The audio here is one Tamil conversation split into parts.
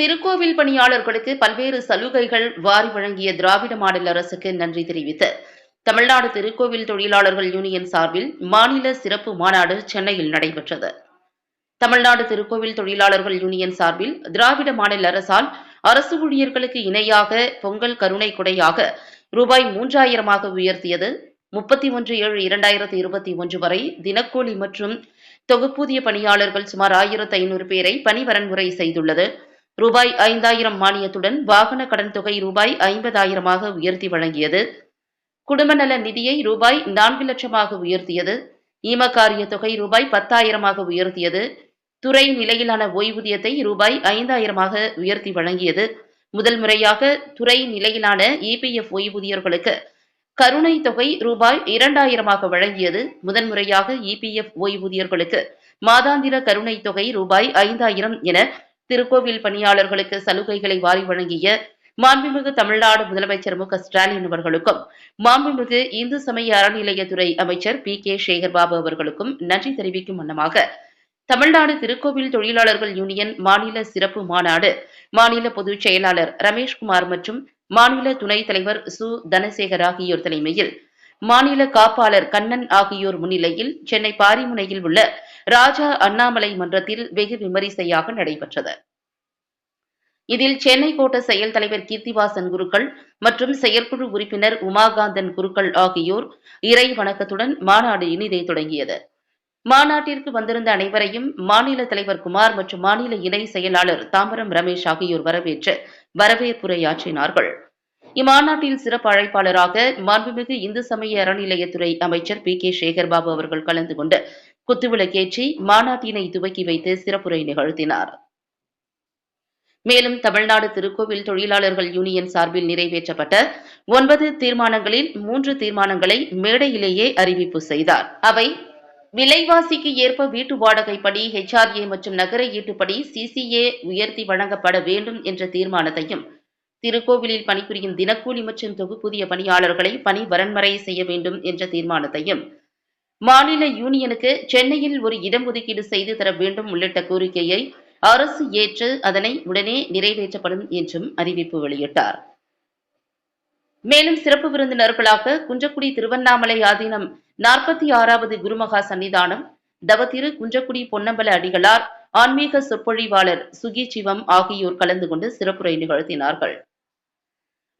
திருக்கோவில் பணியாளர்களுக்கு பல்வேறு சலுகைகள் வாரி வழங்கிய திராவிட மாடல் அரசுக்கு நன்றி தெரிவித்து தமிழ்நாடு திருக்கோவில் தொழிலாளர்கள் யூனியன் சார்பில் மாநில சிறப்பு மாநாடு சென்னையில் நடைபெற்றது. தமிழ்நாடு திருக்கோவில் தொழிலாளர்கள் யூனியன் சார்பில் திராவிட மாடல் அரசால் அரசு ஊழியர்களுக்கு இணையாக பொங்கல் கருணை கொடையாக ரூபாய் மூன்றாயிரமாக உயர்த்தியது. முப்பத்தி ஒன்று ஏழு இரண்டாயிரத்தி இருபத்தி ஒன்று வரை தினக்கூலி மற்றும் தொகுப்பூதிய பணியாளர்கள் சுமார் ஆயிரத்து ஐநூறு பேரை பணி வரன்முறை செய்துள்ளது. ரூபாய் ஐந்தாயிரம் மானியத்துடன் வாகன கடன் தொகை ரூபாய் ஐம்பதாயிரமாக உயர்த்தி வழங்கியது. குடும்ப நல நிதியை ரூபாய் நான்கு லட்சமாக உயர்த்தியது. ஈமக்காரிய தொகை ரூபாய் பத்தாயிரமாக உயர்த்தியது. துறை நிலையிலான ஓய்வூதியத்தை ரூபாய் ஐந்தாயிரமாக உயர்த்தி வழங்கியது. முதல் முறையாக துறை நிலையிலான இபிஎஃப் ஓய்வூதியர்களுக்கு கருணை தொகை ரூபாய் இரண்டாயிரமாக வழங்கியது. முதன்முறையாக இபிஎஃப் ஓய்வூதியர்களுக்கு மாதாந்திர கருணை தொகை ரூபாய் ஐந்தாயிரம் என திருக்கோவில் பணியாளர்களுக்கு சலுகைகளை வாரி வழங்கிய மாண்புமிகு தமிழ்நாடு முதலமைச்சர் மு க ஸ்டாலின் அவர்களுக்கும் மாண்புமிகு இந்து சமய அறநிலையத்துறை அமைச்சர் பி கே சேகர்பாபு அவர்களுக்கும் நன்றி தெரிவிக்கும் வண்ணமாக தமிழ்நாடு திருக்கோவில் தொழிலாளர்கள் யூனியன் மாநில சிறப்பு மாநாடு மாநில பொதுச் செயலாளர் ரமேஷ்குமார் மற்றும் மாநில துணைத் தலைவர் சு. தனசேகர் ஆகியோர் தலைமையில் மாநில காப்பாளர் கண்ணன் ஆகியோர் முன்னிலையில் சென்னை பாரிமுனையில் உள்ள ராஜா அண்ணாமலை மன்றத்தில் வெகு விமரிசையாக நடைபெற்றது. இதில் சென்னை கோட்ட செயல் தலைவர் கீர்த்திவாசன் குருக்கள் மற்றும் செயற்குழு உறுப்பினர் உமாகாந்தன் குருக்கள் ஆகியோர் இறை வணக்கத்துடன் மாநாடு இனிதே தொடங்கியது. மாநாட்டிற்கு வந்திருந்த அனைவரையும் மாநில தலைவர் குமார் மற்றும் மாநில இணை செயலாளர் தாம்பரம் ரமேஷ் ஆகியோர் வரவேற்று வரவேற்புரையாற்றினார்கள். இம்மாநாட்டில் சிறப்பு அழைப்பாளராக மாண்புமிகு இந்து சமய அறநிலையத்துறை அமைச்சர் பி கே சேகர்பாபு அவர்கள் கலந்து கொண்டு குத்துவிளக்கேற்றி மாநாட்டினை துவக்கி வைத்து சிறப்புரை நிகழ்த்தினார். மேலும் தமிழ்நாடு திருக்கோவில் தொழிலாளர்கள் யூனியன் சார்பில் நிறைவேற்றப்பட்ட ஒன்பது தீர்மானங்களில் மூன்று தீர்மானங்களை மேடையிலேயே அறிவிப்பு செய்தார். அவை விலைவாசிக்கு ஏற்ப வீட்டு வாடகைப்படி ஹெச்ஆர்ஏ மற்றும் நகர ஈட்டுப்படி சிசிஏ உயர்த்தி வழங்கப்பட வேண்டும் என்ற தீர்மானத்தையும் திருக்கோவிலில் பணிபுரியும் தினக்கூலி மற்றும் தொகுப்புதிய பணியாளர்களை பணி வரன்மறை செய்ய வேண்டும் என்ற தீர்மானத்தையும் மாநில யூனியனுக்கு சென்னையில் ஒரு இடம் ஒதுக்கீடு செய்து தர வேண்டும் உள்ளிட்ட கோரிக்கையை அரசு ஏற்று அதனை உடனே நிறைவேற்றப்படும் என்றும் அறிவிப்பு வெளியிட்டார். மேலும் சிறப்பு விருந்தினர்களாக குன்றக்குடி திருவண்ணாமலை ஆதீனம் நாற்பத்தி ஆறாவது குருமகா சன்னிதானம் தவத்திரு குன்றக்குடி பொன்னம்பல அடிகளார் ஆன்மீக சொற்பொழிவாளர் சுகி சிவம் ஆகியோர் கலந்து கொண்டு சிறப்புரை நிகழ்த்தினார்கள்.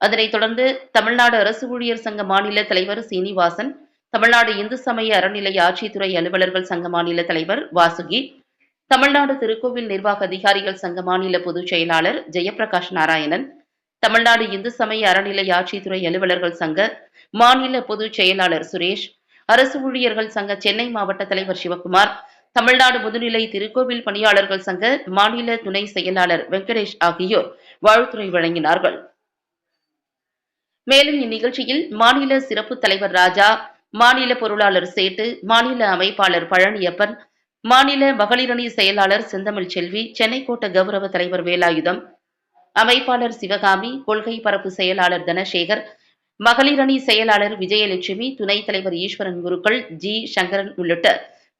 அதனைத் தொடர்ந்து தமிழ்நாடு அரசு ஊழியர் சங்க மாநில தலைவர் சீனிவாசன் தமிழ்நாடு இந்து சமய அறநிலை ஆட்சித்துறை அலுவலர்கள் சங்க மாநில தலைவர் வாசுகி தமிழ்நாடு திருக்கோவில் நிர்வாக அதிகாரிகள் சங்க மாநில பொதுச் செயலாளர் ஜெயபிரகாஷ் நாராயணன் தமிழ்நாடு இந்து சமய அறநிலை ஆட்சித்துறை அலுவலர்கள் சங்க மாநில பொதுச் செயலாளர் சுரேஷ் அரசு ஊழியர்கள் சங்க சென்னை மாவட்ட தலைவர் சிவகுமார் தமிழ்நாடு முதுநிலை திருக்கோவில் பணியாளர்கள் சங்க மாநில துணை செயலாளர் வெங்கடேஷ் ஆகியோர் வாழ்த்துரை வழங்கினார்கள். மேலும் இந்நிகழ்ச்சியில் மாநில சிறப்பு தலைவர் ராஜா மாநில பொருளாளர் சேட்டு மாநில அமைப்பாளர் பழனியப்பன் மாநில மகளிரணி செயலாளர் செந்தமிழ் செல்வி சென்னை கோட்ட கௌரவ தலைவர் வேலாயுதம் அமைப்பாளர் சிவகாமி கொள்கை பரப்பு செயலாளர் தனசேகர் மகளிரணி செயலாளர் விஜயலட்சுமி துணைத் தலைவர் ஈஸ்வரன் குருக்கள் ஜி. சங்கரன் உள்ளிட்ட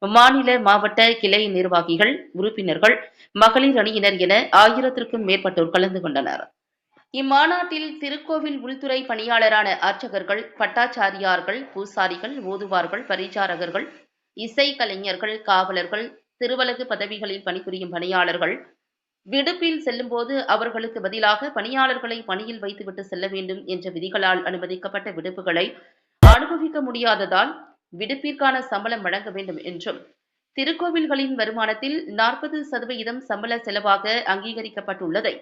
மாநில மாவட்ட கிளை நிர்வாகிகள் உறுப்பினர்கள் மகளிர் அணியினர் என ஆயிரத்திற்கும் மேற்பட்டோர் கலந்து கொண்டனர். இம்மாநாட்டில் திருக்கோவில் உள்துறை பணியாளரான அர்ச்சகர்கள் பட்டாச்சாரியார்கள் பூசாரிகள் ஓதுவார்கள் பரிச்சாரகர்கள் இசை கலைஞர்கள் காவலர்கள் திருவலகு பதவிகளில் பணிபுரியும் பணியாளர்கள் விடுப்பில் செல்லும்போது அவர்களுக்கு பதிலாக பணியாளர்களை பணியில் வைத்துவிட்டு செல்ல வேண்டும் என்ற விதிகளால் அனுமதிக்கப்பட்ட விடுப்புகளை அனுபவிக்க முடியாததால் விடுப்பிற்கான சம்பளம் வழங்க வேண்டும் என்றும் திருக்கோவில்களின் வருமானத்தில் நாற்பது சதவிகிதம் சம்பள செலவாக அங்கீகரிக்கப்பட்டுள்ளதை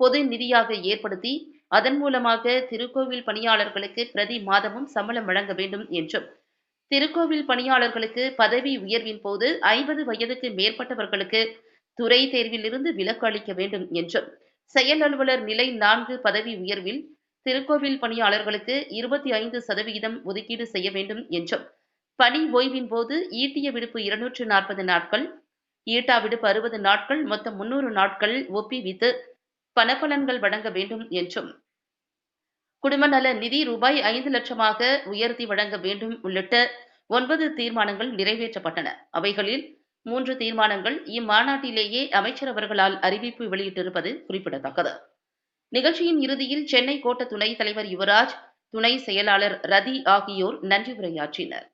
பொது நிதியாக ஏற்படுத்தி அதன் மூலமாக திருக்கோவில் பணியாளர்களுக்கு பிரதி மாதமும் சம்பளம் வழங்க வேண்டும் என்றும். திருக்கோவில் பணியாளர்களுக்கு பதவி உயர்வின் போது ஐம்பது வயதுக்கு மேற்பட்டவர்களுக்கு துறை தேர்விலிருந்து விலக்கு அளிக்க வேண்டும் என்றும். செயல் அலுவலர் நிலை நான்கு பதவி உயர்வில் திருக்கோவில் பணியாளர்களுக்கு இருபத்தி ஐந்து சதவிகிதம் ஒதுக்கீடு செய்ய வேண்டும் என்றும். பணி ஓய்வின் போது ஈட்டிய விடுப்பு இருநூற்று நாற்பது நாட்கள் ஈட்டா விடுப்பு அறுபது நாட்கள் மொத்தம் முன்னூறு நாட்கள் ஒப்பிவித்து பணப்பலன்கள் வழங்க வேண்டும் என்றும் குடும்ப நல நிதி ரூபாய் ஐந்து லட்சமாக உயர்த்தி வழங்க வேண்டும் உள்ளிட்ட ஒன்பது தீர்மானங்கள் நிறைவேற்றப்பட்டன. அவைகளில் மூன்று தீர்மானங்கள் இம்மாநாட்டிலேயே அமைச்சர் அவர்களால் அறிவிப்பு வெளியிட்டிருப்பது குறிப்பிடத்தக்கது. நிகழ்ச்சியின் இறுதியில் சென்னை கோட்ட துணைத் தலைவர் யுவராஜ் துணை செயலாளர் ரதி ஆகியோர் நன்றி உரையாற்றினர்.